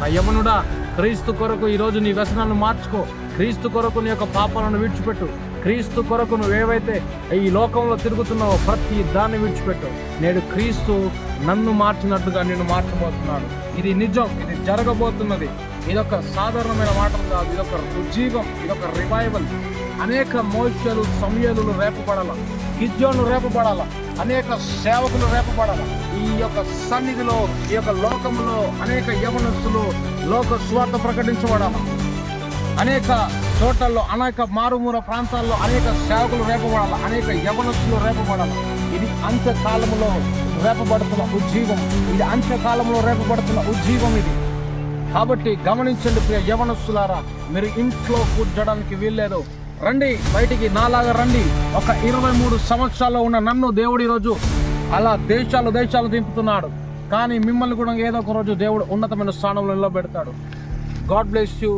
నా యమనుడా క్రీస్తు కొరకు ఈరోజు నీ వ్యసనాలను మార్చుకో. క్రీస్తు కొరకు నీ యొక్క పాపాలను విడిచిపెట్టు. క్రీస్తు కొరకు నువ్వేవైతే ఈ లోకంలో తిరుగుతున్నావో ప్రతి దాన్ని విడిచిపెట్టు. నేడు క్రీస్తు నన్ను మార్చినట్టుగా నేను మార్చబోతున్నాను ఇది నిజం ఇది జరగబోతున్నది. ఇదొక సాధారణమైన మాటలు కాదు. ఇదొక ఉజ్జీవం ఇదొక రివైవల్ అనేక మోషలు సమయలు రేపబడాల? గిద్యోను రేపబడాల? అనేక సేవకులు రేపబడాలి. ఈ యొక్క సన్నిధిలో ఈ యొక్క లోకంలో అనేక యవనస్తులు లోక స్వార్థ ప్రకటించబడాలి. అనేక చోట్లలో అనేక మారుమూల ప్రాంతాల్లో అనేక సేవకులు రేపబడాలి. అనేక యవనస్తులు రేపబడాలి. ఇది అంత్యకాలంలో రేపబడుతున్న ఉజ్జీవం. ఇది అంత్యకాలంలో రేపబడుతున్న ఉజ్జీవం ఇది. కాబట్టి గమనించండి ప్రియ యవనస్తులారా మీరు ఇంట్లో కూర్చోడానికి వీల్లేదు. రండి బయటికి నాలాగా రండి. ఒక ఇరవై మూడు సంవత్సరాల్లో ఉన్న నన్ను దేవుడు ఈరోజు అలా దేశాలు దేశాలు దింపుతున్నాడు. కానీ మిమ్మల్ని కూడా ఏదో ఒక రోజు దేవుడు ఉన్నతమైన స్థానంలో నిలబెడతాడు. God bless you